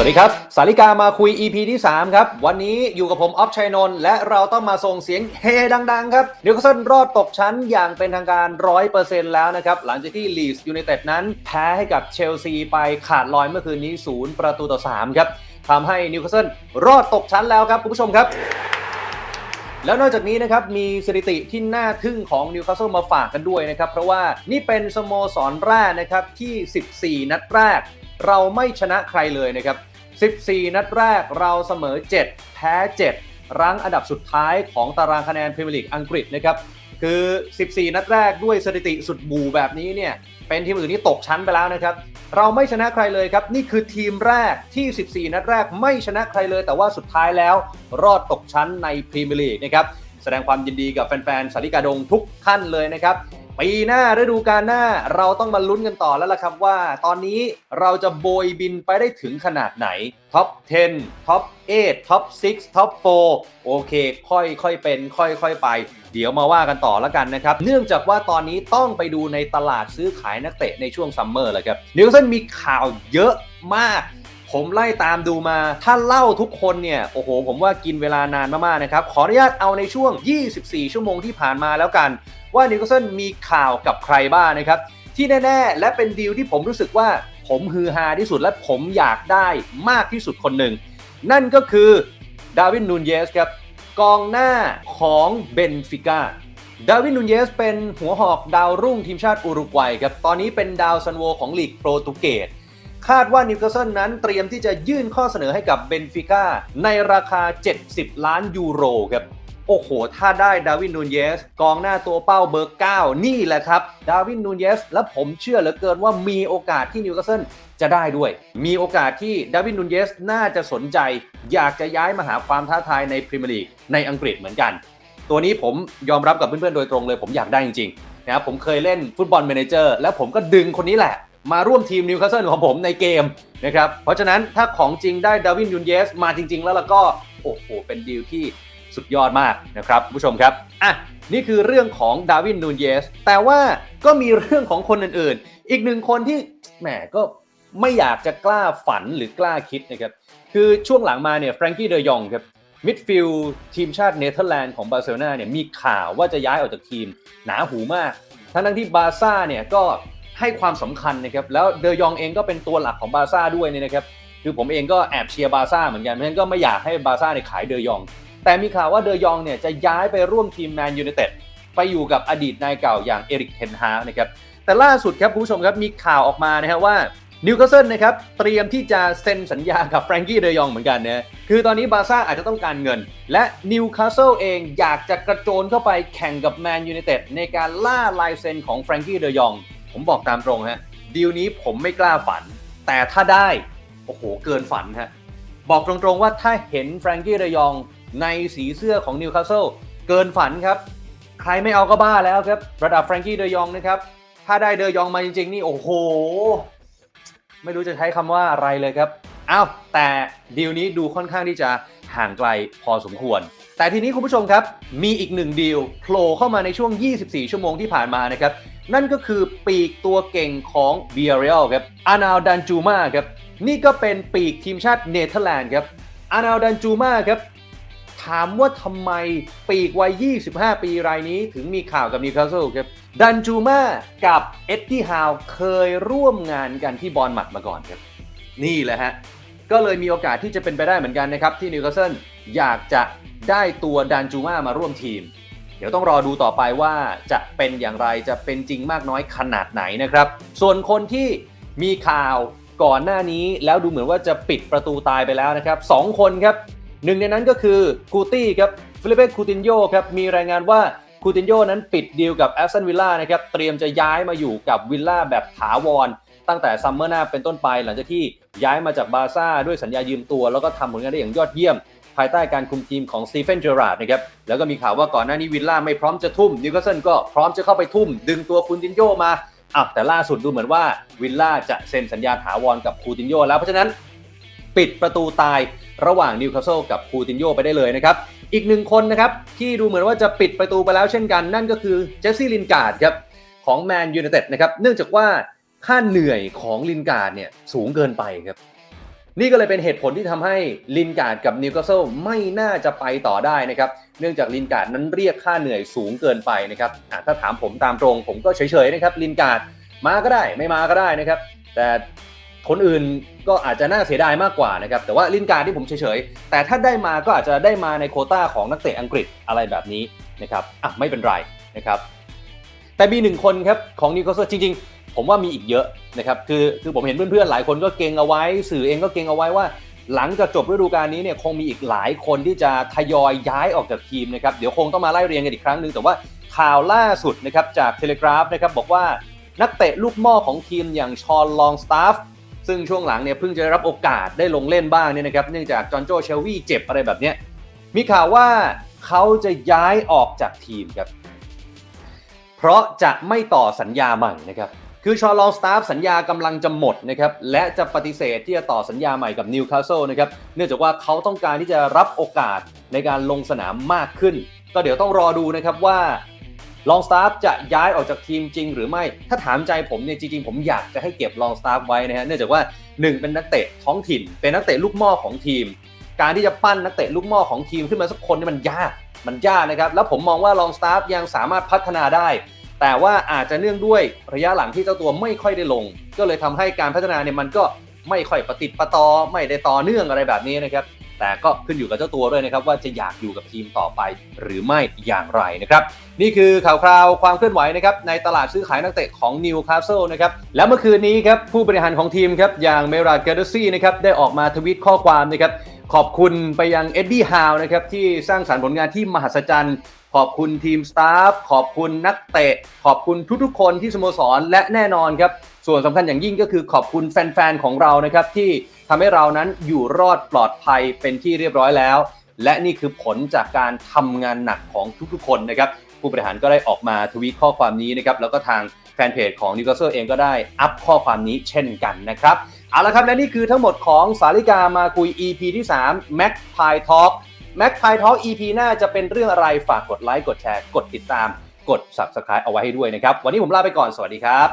สวัสดีครับ สาริกามาคุย EP ที่ 3 ครับ วันนี้อยู่กับผมออฟชัยนนท์และเราต้องมาส่งเสียงเฮดังๆ ครับนิวคาสเซิลรอดตกชั้นอย่างเป็นทางการ 100%แล้วนะครับ หลังจากที่ลีสยูไนเต็ดนั้น แพ้ให้กับเชลซีไปขาดลอยเมื่อคืนนี้ 0 ประตูต่อ 3 ครับทำให้นิวคาสเซิลรอดตกชั้นแล้วครับคุณผู้ชมครับแล้วนอกจากนี้นะครับมีสถิติที่น่าทึ่งของนิวคาสเซิลมาฝากกันด้วยนะครับ เพราะว่านี่เป็นสโมสรแรกนะครับที่ 14 นัดแรก เราไม่ชนะใครเลยนะครับ 14 นัดแรกเราเสมอ 7 แพ้ 7 รั้งอันดับสุดท้ายของตารางคะแนนพรีเมียร์ลีกอังกฤษนะครับ คือ 14 นัดแรกด้วยสถิติสุดบูแบบนี้เนี่ย เป็นทีมอื่นที่ตกชั้นไปแล้วนะครับ เราไม่ชนะใครเลยครับ นี่คือทีมแรกที่ 14 นัดแรกไม่ชนะใครเลย แต่ว่าสุดท้ายแล้ว รอดตกชั้นในพรีเมียร์ลีกนะครับ แสดงความยินดีกับแฟนๆสาริกาดงทุกท่านเลยนะครับ ปีหน้าฤดูกาลหน้าเราต้องมาลุ้นกันต่อแล้วล่ะครับว่า ตอนนี้เราจะโบยบินไปได้ถึงขนาดไหนท็อป 10 ท็อป 8 ท็อป 6 ท็อป 4 โอเค ค่อยๆเป็น ค่อยๆไป เดี๋ยวมาว่ากันต่อแล้วกันนะครับ เนื่องจากว่าตอนนี้ต้องไปดูในตลาดซื้อขายนักเตะในช่วงซัมเมอร์แล้วครับนิวเซนมีข่าวเยอะมาก ผมไล่ตามดูมา ถ้าเล่าทุกคนเนี่ย โอ้โห ผมว่ากินเวลานานมากๆนะครับ ขออนุญาตเอาในช่วง 24 ชั่วโมงที่ผ่านมาแล้วกัน ว่านิวคาสเซิลมีข่าวกับใครบ้างนะครับ ที่แน่ๆ และเป็นดีลที่ผมรู้สึกว่าผมฮือฮาที่สุดและผมอยากได้มากที่สุดคนหนึ่ง นั่นก็คือดาวินนูนเยสครับกองหน้าของเบนฟิก้าดาวินนูนเยสเป็นหัวหอกดาวรุ่งทีมชาติอุรุกวัยครับตอนนี้เป็นดาวซันโวของลีกโปรตุเกส คาดว่านิวคาสเซิลนั้นเตรียมที่จะยื่นข้อเสนอให้กับเบนฟิก้าในราคา 70 ล้านยูโรครับโอ้โห ถ้าได้ดาวินนูนเยส กองหน้าตัวเป้าเบอร์ 9 นี่แหละครับ ดาวินนูนเยส และผมเชื่อเหลือเกินว่ามีโอกาสที่นิวคาสเซิลจะได้ด้วย มีโอกาสที่ดาวินนูนเยส น่าจะสนใจ อยากจะย้ายมาหาความท้าทายในพรีเมียร์ลีกในอังกฤษเหมือนกัน ตัวนี้ผมยอมรับกับเพื่อนๆ โดยตรงเลย ผมอยากได้จริงๆนะครับผมเคยเล่นฟุตบอลเมเนเจอร์ แล้วผมก็ดึงคนนี้แหละ มาร่วมทีมนิวคาสเซิลของผมในเกมนะครับเพราะฉะนั้นถ้าของจริงได้ดาวินยูนเยสมาจริง ๆ แล้วแล้วก็โอ้โหเป็นดีลที่สุดยอดมากนะครับผู้ชมครับอะนี่คือเรื่องของดาวินนูนเยส แต่ว่าก็มีเรื่องของคนอื่นๆ อีกหนึ่งคนที่แหมก็ไม่อยากจะกล้าฝันหรือกล้าคิดนะครับ คือช่วงหลังมาเนี่ยแฟรงกี้เดยองครับมิดฟิลด์ทีมชาติเนเธอร์แลนด์ของบาร์เซโลนาเนี่ยมีข่าวว่าจะย้ายออกจากทีมหนาหูมาก ทั้งทั้งที่บาร์ซ่าเนี่ยก็ ให้ความสำคัญนะครับแล้วเดยองเองก็เป็นตัวหลักของบาร์ซ่าด้วยเนี่ยนะครับคือผมเองก็แอบเชียร์บาร์ซ่าเหมือนกันเพราะฉะนั้นก็ไม่อยากให้บาร์ซ่าเนี่ยขายเดยอง แต่มีข่าวว่าเดยองเนี่ยจะย้ายไปร่วมทีมแมนยูไนเต็ดไปอยู่กับอดีตนายเก่าอย่างเอริกเทนฮากนะครับแต่ล่าสุดครับคุณผู้ชมครับมีข่าวออกมานะครับว่านิวคาสเซิลนะครับเตรียมที่จะเซ็นสัญญากับแฟรงกี้เดยองเหมือนกันนะคือตอนนี้บาร์ซ่าอาจจะต้องการเงิน และนิวคาสเซิลเองอยากจะกระโจนเข้าไปแข่งกับแมนยูไนเต็ดในการล่าลายเซ็นของแฟรงกี้เดยอง ผมบอกตามตรงฮะดีลนี้ผมไม่กล้าฝัน แต่ถ้าได้ โอ้โห เกินฝันฮะบอกตรงๆว่าถ้าเห็นแฟรงกี้เดยองในสีเสื้อของนิวคาสเซิลเกินฝันครับ ใครไม่เอาก็บ้าแล้วครับ ระดับแฟรงกี้เดยองนะครับ ถ้าได้เดยองมาจริงๆ นี่ โอ้โห ไม่รู้จะใช้คำว่าอะไรเลยครับอ้าวแต่ดีลนี้ดูค่อนข้างที่จะห่างไกลพอสมควร แต่ทีนี้คุณผู้ชมครับ มีอีกหนึ่งดีลโผล่เข้ามาในช่วง 24 ชั่วโมงที่ผ่านมานะครับ นั่นก็คือปีกตัวเก่งของเบียเรียลครับอานาลดันจูมาครับนี่ก็เป็นปีกทีมชาติเนเธอร์แลนด์ครับอานาลดันจูมาครับถามว่าทำไมปีกวัย 25 ปีรายนี้ถึงมีข่าวกับนิวคาสเซิลครับดันจูมากับเอ็ดดี้ฮาวเคยร่วมงานกันที่บอลหมัดมาก่อนครับ นี่แหละฮะ ก็เลยมีโอกาสที่จะเป็นไปได้เหมือนกันนะครับ ที่นิวคาสเซิลอยากจะได้ตัวดันจูมามาร่วมทีม เดี๋ยวต้องรอดูต่อไปว่าจะเป็นอย่างไรจะเป็นจริงมากน้อยขนาดไหนนะครับ ส่วนคนที่มีข่าวก่อนหน้านี้แล้วดูเหมือนว่าจะปิดประตูตายไปแล้วนะครับสองคนครับหนึ่งในนั้นก็คือกูตี้ครับฟิลิเปคูตินโยครับมีรายงานว่าคูตินโยนั้นปิดดีลกับแอสตันวิลล่านะครับเตรียมจะย้ายมาอยู่กับวิลล่าแบบถาวร ตั้งแต่ซัมเมอร์หน้าเป็นต้นไป หลังจากที่ย้ายมาจากบาร์ซ่าด้วยสัญญายืมตัว แล้วก็ทำผลงานได้อย่างยอดเยี่ยม ภายใต้การคุมทีมของสตีเฟนเจอราร์ดนะครับแล้วก็มีข่าวว่าก่อนหน้านี้วิลล่าไม่พร้อมจะทุ่มนิวคาสเซิลก็พร้อมจะเข้าไปทุ่ม ดึงตัวคูตินโยมาอะแต่ล่าสุดดูเหมือนว่าวิลล่าจะเซ็นสัญญาถาวรกับคูตินโยแล้วเพราะฉะนั้นปิดประตูตายระหว่างนิวคาสเซิลกับคูตินโยไปได้เลยนะครับอีกหนึ่งคนนะครับที่ดูเหมือนว่าจะปิดประตูไปแล้วเช่นกัน นั่นก็คือเจสซี่ลินการ์ดครับของแมนยู i นเต็ดนะครับเนื่องจากว่าค่าเหนื่อยของลินการ์ดเนี่ยสูงเกินไปครับ นี่ก็เลยเป็นเหตุผลที่ทำให้ลินการ์ดกับนิวคาสเซิลไม่น่าจะไปต่อได้นะครับ เนื่องจากลินการ์ดนั้นเรียกค่าเหนื่อยสูงเกินไปนะครับถ้าถามผมตามตรง ผมก็เฉยๆนะครับลินการ์ดมาก็ได้ไม่มาก็ได้นะครับ แต่คนอื่นก็อาจจะน่าเสียดายมากกว่านะครับ แต่ว่าลินการ์ดที่ผมเฉยๆ แต่ถ้าได้มาก็อาจจะได้มาในโคต้าของนักเตะอังกฤษอะไรแบบนี้นะครับอะไม่เป็นไรนะครับแต่มีหนึ่งคนครับของนิวคาสเซิลจริงๆ ผมว่ามีอีกเยอะนะครับคือคือผมเห็นเพื่อนๆหลายคนก็เก่งเอาไว้ สื่อเองก็เก่งเอาไว้ว่า หลังจากจบฤดูกาลนี้เนี่ยคงมีอีกหลายคนที่จะทยอยย้ายออกจากทีมนะครับเดี๋ยวคงต้องมาไล่เรียงกันอีกครั้งหนึ่งแต่ว่าข่าวล่าสุดนะครับจากเทเลกราฟนะครับบอกว่านักเตะลูกหม้อของทีมอย่างชอนลองสตาฟซึ่งช่วงหลังเนี่ยเพิ่งจะได้รับโอกาสได้ลงเล่นบ้างเนี่ยนะครับเนื่องจากจอห์นโจเชลวี่เจ็บอะไรแบบเนี้ยมีข่าวว่าเขาจะย้ายออกจากทีมครับ เพราะจะไม่ต่อสัญญาใหม่นะครับ คือชอลองสตาฟสัญญากำลังจะหมดนะครับและจะปฏิเสธที่จะต่อสัญญาใหม่กับนิวคาสเซิลนะครับเนื่องจากว่าเขาต้องการที่จะรับโอกาสในการลงสนามมากขึ้น ก็เดี๋ยวต้องรอดูนะครับว่าลองสตาฟจะย้ายออกจากทีมจริงหรือไม่ ถ้าถามใจผมเนี่ยจริงๆ ผมอยากจะให้เก็บลองสตาฟไว้นะฮะเนื่องจากว่า 1 เป็นนักเตะท้องถิ่น เป็นนักเตะลูกหม้อของทีม การที่จะปั้นนักเตะลูกหม้อของทีมขึ้นมาสักคนนี่มันยากมันยากนะครับ แล้วผมมองว่าลองสตาฟยังสามารถพัฒนาได้ แต่ว่าอาจจะเนื่องด้วยระยะหลังที่เจ้าตัวไม่ค่อยได้ลง ก็เลยทำให้การพัฒนาเนี่ยมันก็ไม่ค่อยประติดประตอไม่ได้ต่อเนื่องอะไรแบบนี้นะครับ แต่ก็ขึ้นอยู่กับเจ้าตัวด้วยนะครับว่าจะอยากอยู่กับทีมต่อไปหรือไม่อย่างไรนะครับ นี่คือข่าวคราวความเคลื่อนไหวนะครับในตลาดซื้อขายนักเตะของนิวคาสเซิลนะครับ และเมื่อคืนนี้ครับผู้บริหารของทีมครับอย่างเมราดเกเดซี่นะครับได้ออกมาทวิตข้อความนะครับ ขอบคุณไปยังเอ็ดดี้ฮาวนะครับที่สร้างสารรค์ผลงานที่มหัศจรรย์ ขอบคุณทีมสตาฟขอบคุณนักเตะ ขอบคุณทุกๆ คนที่สโมสรและแน่นอนครับ ส่วนสำคัญอย่างยิ่งก็คือขอบคุณแฟนๆของเรานะครับที่ทำให้เรานั้นอยู่รอดปลอดภัยเป็นที่เรียบร้อยแล้ว และนี่คือผลจากการทำงานหนักของทุกๆ คนนะครับผู้บริหารก็ได้ออกมาทวีตข้อความนี้นะครับแล้วก็ทางแฟนเพจของนิวคาสเซิลเองก็ได้อัพข้อความนี้เช่นกันนะครับ เอาละครับ และนี่คือทั้งหมดของสาริกามาคุย EP ที่ 3 Mac Pie Talk Mac Pie Talk EP หน้าจะเป็นเรื่องอะไรฝากกดไลค์กดแชร์ กดติดตาม กด Subscribe เอาไว้ให้ด้วยนะครับ วันนี้ผมลาไปก่อนสวัสดีครับ